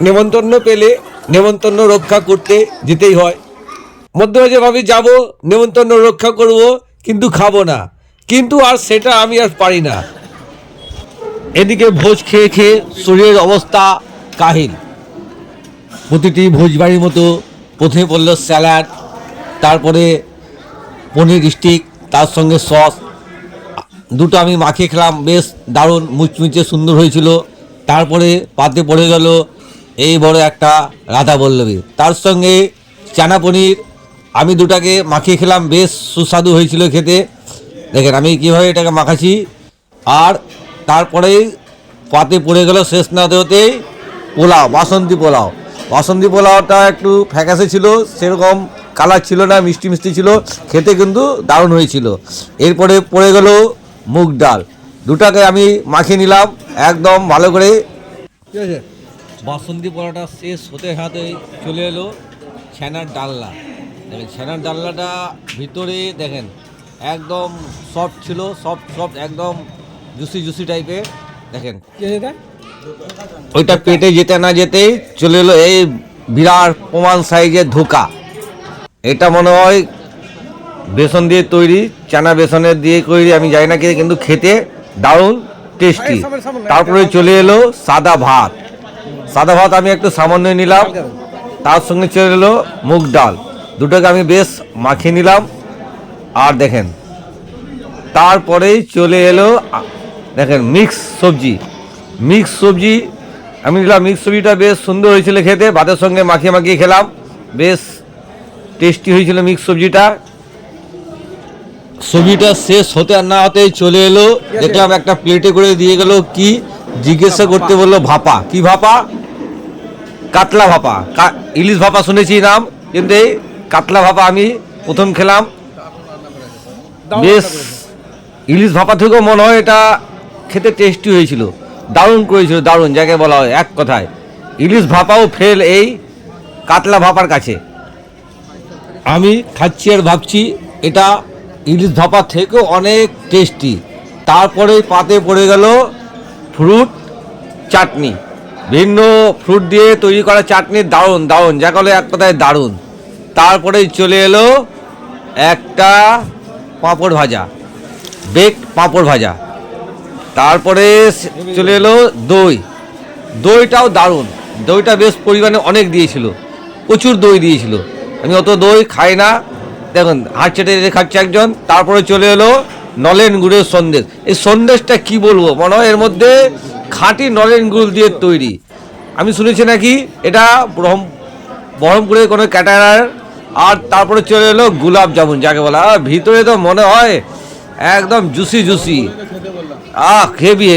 নেমন্তন্ন পেলে নেমন্তন্ন রক্ষা করতে যেতেই হয়। মধ্যে মাঝে ভাবি, যাব, নেমন্তন্ন রক্ষা করব, কিন্তু খাব না। কিন্তু আর সেটা আমি আর পারি না। এদিকে ভোজ খেয়ে খেয়ে শরীরের অবস্থা কাহিল। প্রতিটি ভোজবাড়ির মতো প্রথমে পড়ল স্যালাড, তারপরে পনির, স্টিক, তার সঙ্গে সস। দুটো আমি মাখিয়ে খেলাম, বেশ দারুণ, মুচমুচে সুন্দর হয়েছিল। তারপরে পাতে পড়ে গেল এই বড় একটা রাধা বল্লভী। তার সঙ্গে চানা পনির, আমি দুটাকে মাখিয়ে খেলাম, বেশ সুস্বাদু হয়েছিল খেতে। দেখেন, আমি কীভাবে এটাকে মাখাচ্ছি। আর তারপরে পাতে পড়ে গেল শেষ না হতে হতেই পোলাও, বাসন্তী পোলাও। বাসন্তী পোলাওটা একটু ফ্যাকাসে ছিল, সেরকম কালার ছিল না, মিষ্টি মিষ্টি ছিল, খেতে কিন্তু দারুণ হয়েছিল। এরপরে পড়ে গেল মুগ ডাল। দুটাকে আমি মাখিয়ে নিলাম, একদম ভালো করে। ঠিক আছে বাসন্তী পোলাওটা শেষ হতে হাতে চলে এলো ছানার ডালনা। দেখেন ছানার ডালনাটা ভিতরে দেখেন একদম সফট ছিল সফট সফট একদম জুসি জুসি টাইপের দেখেন ওইটা পেটে যেতে না যেতেই চলে এলো এই বিরাট প্রমাণ সাইজের ধোকা। এটা মনে হয় বেসন দিয়ে তৈরি চানা বেসনের দিয়ে তৈরি আমি জানি না কি কিন্তু খেতে দারুণ টেস্টি তারপরে চলে এলো সাদা ভাত। সাদা ভাত আমি একটু সামান্য নিলাম, তার সঙ্গে চলে এলো মুগ ডাল। দুটোকে আমি বেশ মাখিয়ে নিলাম। আর দেখেন, তারপরেই চলে এলো, দেখেন, মিক্স সবজি। মিক্স সবজি, আমি নিলাম, মিক্স সবজিটা বেশ সুন্দর হয়েছিল খেতে, ভাতের সঙ্গে মাখিয়ে মাখিয়ে খেলাম। বেশ টেস্টি হয়েছিল মিক্স সবজিটা। সবজিটা শেষ হতে আর না হতে চলে এলো। দেখলাম একটা প্লেটে করে দিয়ে গেল কি, জিজ্ঞাসা করতে বলল ভাপা। কি ভাপা? কাতলা ভাপা। ইলিশ ভাপা শুনেছি নাম কিন্তু এই কাতলা ভাপা আমি প্রথম খেলাম। বেশ ইলিশ ভাপা থেকেও মনে হয় এটা খেতে টেস্টি হয়েছিল। দারুণ করেছিল দারুণ যাকে বলা হয় এক কথায়। ইলিশ ভাপাও ফেল এই কাতলা ভাপার কাছে। আমি খাচ্ছি আর ভাবছি এটা ইলিশ ভাপা থেকেও অনেক টেস্টি তারপরে পাতে পড়ে গেল ফ্রুট চাটনি। ভিন্ন ফ্রুট দিয়ে তৈরি করা চাটনি দারুণ দারুণ। যা বলে এক কথায় দারুণ। তারপরে চলে এলো একটা পাঁপড় ভাজা বেক পাঁপড় ভাজা। তারপরে চলে এলো দই। দইটাও দারুণ। দইটা বেশ পরিমাণে অনেক দিয়েছিল। প্রচুর দই দিয়েছিল। আমি অত দই খাই না। দেখুন হাত চেটে চেটে খাচ্ছে একজন। তারপরে চলে এলো নলেন গুড়ের সন্দেশ। এই সন্দেশটা কি বলব? মনে হয় এর মধ্যে খাঁটি নলেন গুল দিয়ে তৈরি। আমি শুনেছি নাকি এটা ব্রহ্ম ব্রহ্মপুরের কোনো ক্যাটারার, আর তারপরে চলে এলো গুলাব জামুন, যাকে বলা ভিতরে তো মনে হয় একদম জুসি জুসি। আহ হেভি